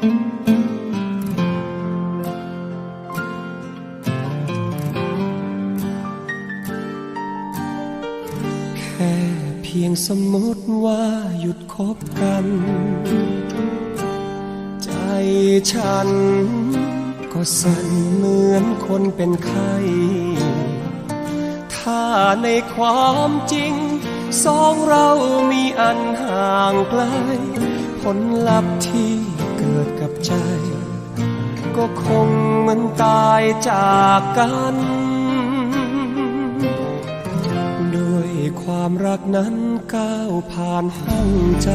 แค่เพียงสมมติว่าหยุดคบกัน ใจฉันก็สั่นเหมือนคนเป็นไข้ถ้าในความจริง สองเรามีอันห่างไกล ผลลัพธ์ที่ ดกับใจ ก็คงมือนตายจากกัน ด้วยความรักนั้นก้าวผ่านห้องใจ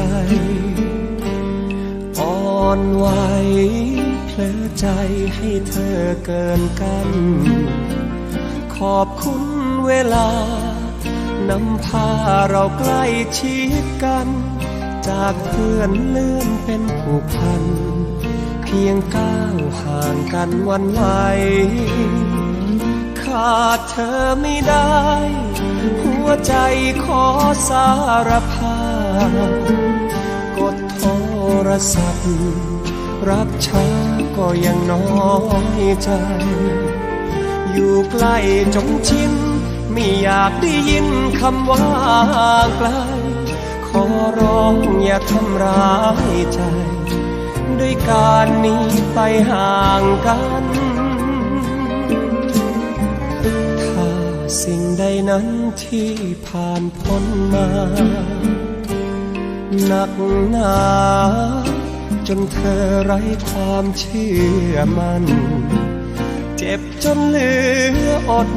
อ่อนไหวเพลอใจให้เธอเกินกัน ขอบคุณเวลานำพาเราใกล้ชิดกัน จากเพื่อนเลื่อนเป็นผูกพัน เพียงก้าวห่างกันวันไหวขาดเธอไม่ได้ หัวใจขอสารภาพกดโทรศัพท์ รับช้าก็ยังน้อยใจ อยู่ใกล้จนชินไม่อยากได้ยินคำว่าไกล อร้องอย่าทำร้ายใจ ด้วยการหนี้ไปห่างกัน ถ้าสิ่งใดนั้นที่ผ่านพ้นมาหนักหนาจนเธอไร้ความเชื่อมัน่นเจ็บจนเหลืออด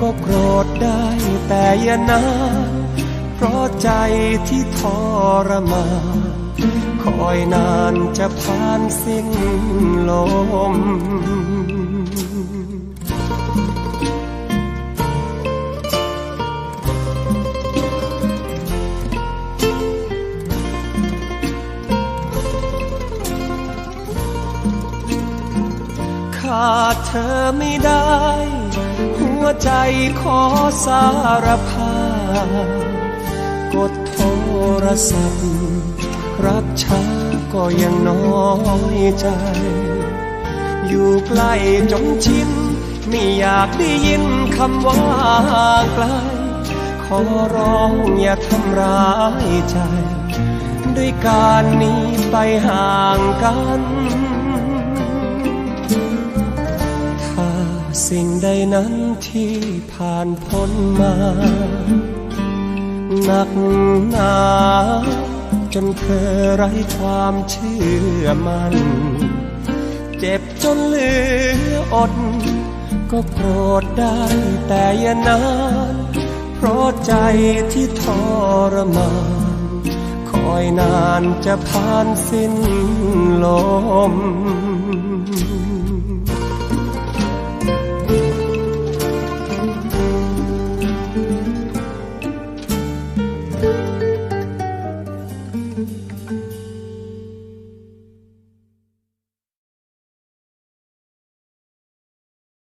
ก็โกรธได้แต่อย่านาน เพราะใจที่ทรมานคอยนานจะผ่านสิ้นลมขาดเธอไม่ได้ หัวใจขอสารภาพ กดโทรศัพท์ รับช้าก็ยังน้อยใจ อยู่ใกล้จนชินไม่อยากได้ยินคำว่าไกล ขอร้องอย่าทำร้ายใจ ด้วยการหนี้ไปห่างกัน ถ้าสิ่งใดนั้นที่ผ่านพ้นมา หนักหนาจนเธอไร้ความเชื่อมัน เจ็บจนเหลืออด ก็โกรธได้แต่อย่านาน เพราะใจที่ทรมานคอยนานจะผ่านสิ้นลม